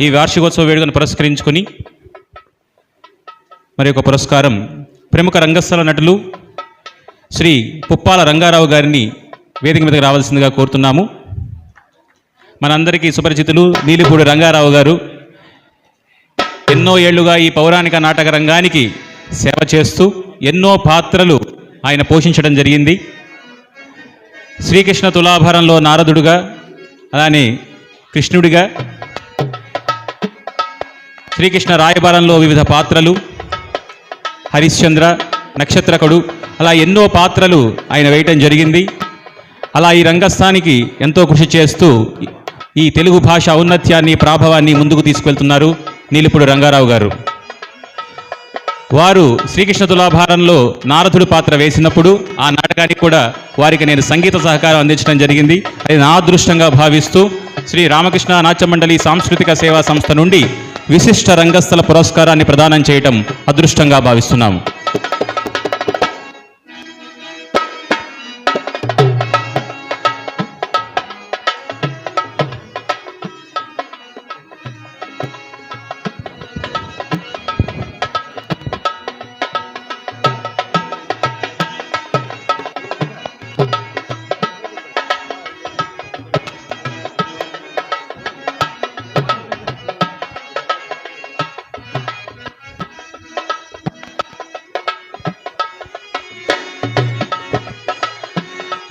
ఈ వార్షికోత్సవ వేడుకను పురస్కరించుకుని మరి ఒక పురస్కారం ప్రముఖ రంగస్థల నటులు శ్రీ పుప్పాల రంగారావు గారిని వేదిక మీదకి రావాల్సిందిగా కోరుతున్నాము. మనందరికీ సుపరిచితులు నీలిపూడి రంగారావు గారు. ఎన్నో ఏళ్ళుగా ఈ పౌరాణిక నాటక రంగానికి సేవ చేస్తూ ఎన్నో పాత్రలు ఆయన పోషించడం జరిగింది. శ్రీకృష్ణ తులాభారంలో నారదుడుగా అలానే కృష్ణుడిగా శ్రీకృష్ణ రాయబారంలో వివిధ పాత్రలు హరిశ్చంద్ర నక్షత్రకుడు అలా ఎన్నో పాత్రలు ఆయన వేయటం జరిగింది. అలా ఈ రంగస్థానికి ఎంతో కృషి చేస్తూ ఈ తెలుగు భాష ఔన్నత్యాన్ని ప్రాభవాన్ని ముందుకు తీసుకెళ్తున్నారు నీలిపుడు రంగారావు గారు. వారు శ్రీకృష్ణ తులాభారంలో నారదుడు పాత్ర వేసినప్పుడు ఆ నాటకానికి కూడా వారికి నేను సంగీత సహకారం అందించడం జరిగింది. అది నా అదృష్టంగా భావిస్తూ శ్రీ రామకృష్ణ నాట్య మండలి సాంస్కృతిక సేవా సంస్థ నుండి విశిష్ట రంగస్థల పురస్కారాన్ని ప్రదానం చేయటం అదృష్టంగా భావిస్తున్నాము.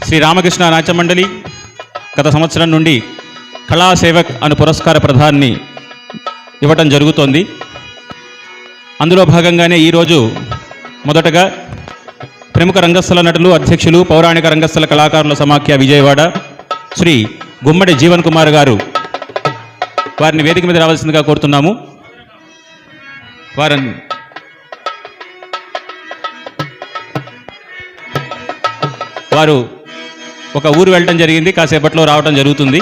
శ్రీ రామకృష్ణ నాట్యమండలి గత సంవత్సరం నుండి కళాసేవక్ అను పురస్కార ప్రధాన్ని ఇవ్వటం జరుగుతోంది. అందులో భాగంగానే ఈరోజు మొదటగా ప్రముఖ రంగస్థల నటులు అధ్యక్షులు పౌరాణిక రంగస్థల కళాకారుల సమాఖ్య విజయవాడ శ్రీ గుమ్మడి జీవన్ కుమార్ గారు వారిని వేదిక మీద రావాల్సిందిగా కోరుతున్నాము. వారిని వారు ఒక ఊరు వెళ్ళడం జరిగింది కాసేపట్లో రావటం జరుగుతుంది.